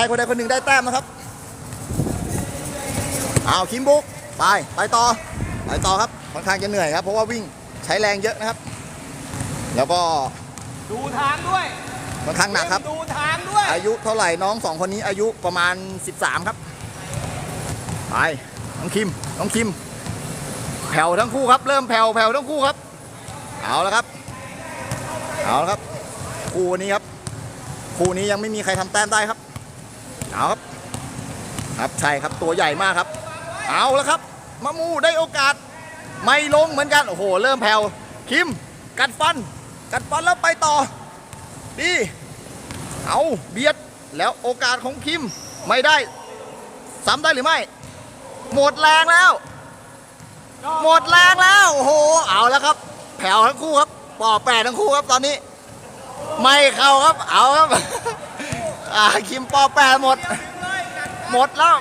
รคนใดคนหนึ่งได้แต้มนะครับเอาคิมบุกไปไปต่อไปต่อครับค่อนข้างจะเหนื่อยครับ เพราะว่าวิ่งใช้แรงเยอะนะครับ แล้วก็ดูทางด้วยค่อนข้างหนักครับ ดูทางด้วย อายุเท่าไหร่น้องสองคนนี้อายุประมาณ 13 ครับ ไปน้องคิมน้องคิม แผ่วทั้งคู่ครับ เริ่มแผ่วแผ่วทั้งคู่ครับ เอาแล้วครับ เอาแล้วครับ คู่นี้ครับ คู่นี้ยังไม่มีใครทำแต้มได้ครับ เอาครับ ครับใช่ครับตัวใหญ่มากครับ เอาแล้วครับมะมูได้โอกาส ไม่ลงเหมือนกันโอ้โห เริ่มแผ่วคิมกัดฟัน กัดฟันแล้วไปต่อ ดีเอาเบียดแล้วโอกาสของคิมไม่ได้ซ้ำได้หรือไม่ หมดแรงแล้ว หมดแรงแล้วโอ้โหเอาแล้วครับ แผ่วทั้งคู่ครับปอแปดทั้งคู่ครับตอนนี้ ไม่เข้าครับเอาครับ อ่าคิมปอแปรหมด หมดแล้ว